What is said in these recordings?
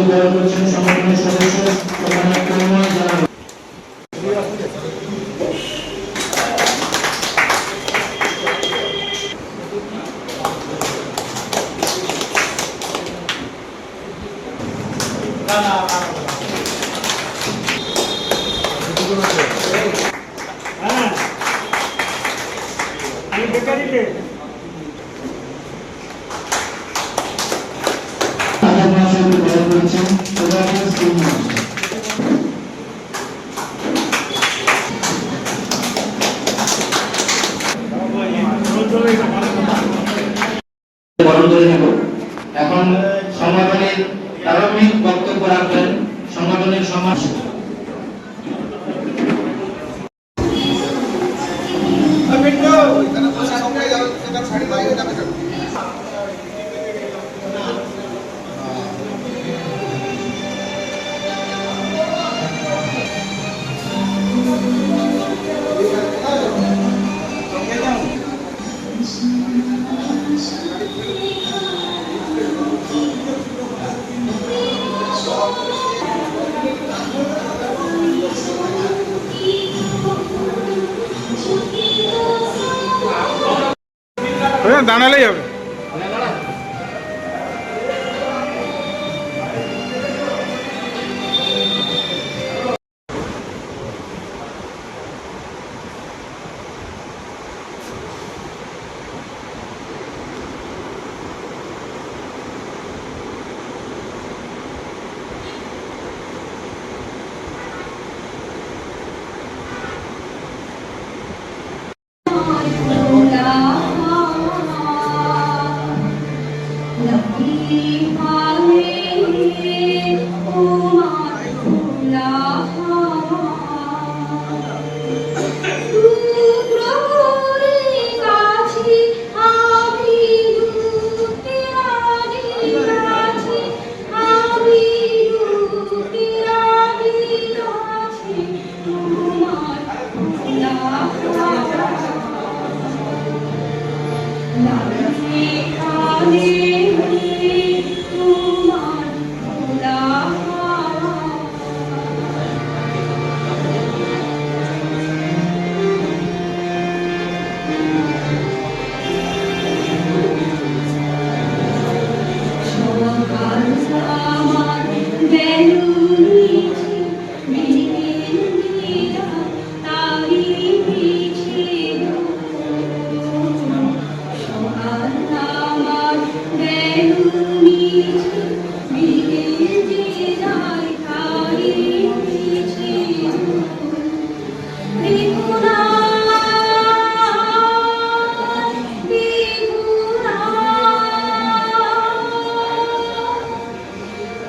বক্তব্য গ্রহণ করছেন সংগঠনের Glórias do. দাঁড়ালেই হবে।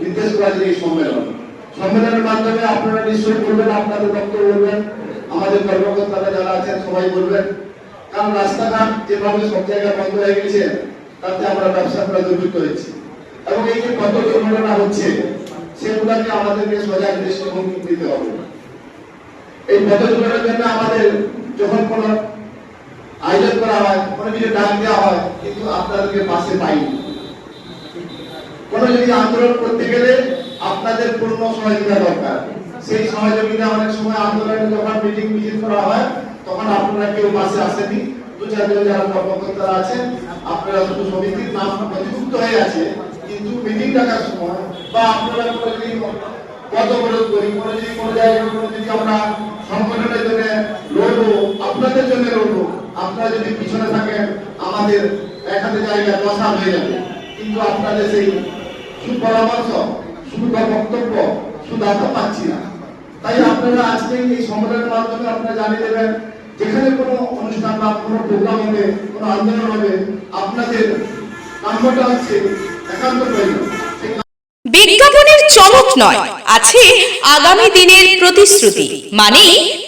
নির্দেশ করা যায় এই সম্মেলন। সম্মেলনের মাধ্যমে আপনারা নিশ্চয়ই বলবেন, আপনাদের বক্তব্য বলবেন, আমাদের কর্মকর্তারা যারা আছেন সবাই বলবেন। কারণ রাস্তাঘাট যেভাবে সব জায়গায় বন্ধ হয়ে গেছে, তাতে আমরা ব্যবসা করা দুর্ভিক্ষ হয়েছে। এবং এই যে কত দুর্ঘটনা হচ্ছে, সেগুলোকে আমাদেরকে সজাগ দৃষ্টিভঙ্গি দিতে হবে। এই পথ দুর্ঘটনার জন্য আমাদের যখন কোন আয়োজন করা হয়, কোনো কিছু ডাক দেওয়া হয়, কিন্তু আপনাদেরকে পাশে পাইনি। কোন যদি আন্দোলন করতে গেলে আপনাদের পূর্ণ সহযোগিতা দরকার। সেই সহযোগিতা অনেক সময় আন্দোলনে যখন মিটিং মিছিল করা হয়, তখন আপনারা কেউ পাশে আসেনি। দু, চারজন যারা কর্মকর্তারা আছেন, আপনারা শুধু সমিতির নাম নথিভুক্ত হয়ে আছে, কিন্তু মিটিং ডাকার সময় বা আপনারা কোনো যদি পদ করি, কোনো যদি কোনো জায়গায় যদি আমরা সংগঠনের জন্য লড়বো, আপনাদের জন্য লড়বো, আপনারা যদি পিছনে থাকেন, আমাদের এখানে জায়গায় দশা হয়ে যাবে। কিন্তু আপনাদের সেই সুপরামর্শ বক্তব্য পাচ্ছি না। তাই আপনারা আজকে এই সম্মেলনের মাধ্যমে আপনারা জানিয়ে দেবেন, যেখানে কোনো অনুষ্ঠান বা কোনো প্রোগ্রাম হবে, কোনো আন্দোলন হবে, আপনাদের নাম্বারটা হচ্ছে একান্ত প্রয়োজন। বিজ্ঞাপনের চমক নয়, আছে আগামী দিনের প্রতিশ্রুতি মানে